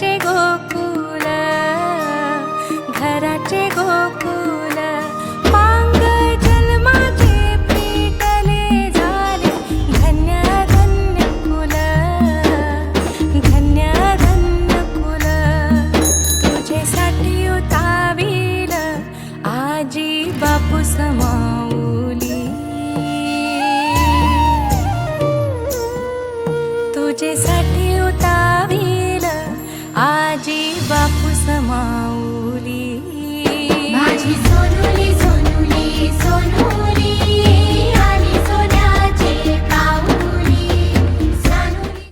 घराचे गोकुल घराचे गोकुल. मांग जन्माचे पेटले झाले धन्य धन्य कुल धन्य तुझ्यासाठी उतावील आजी बापू समाऊली. तुझ्यासाठी va puisse main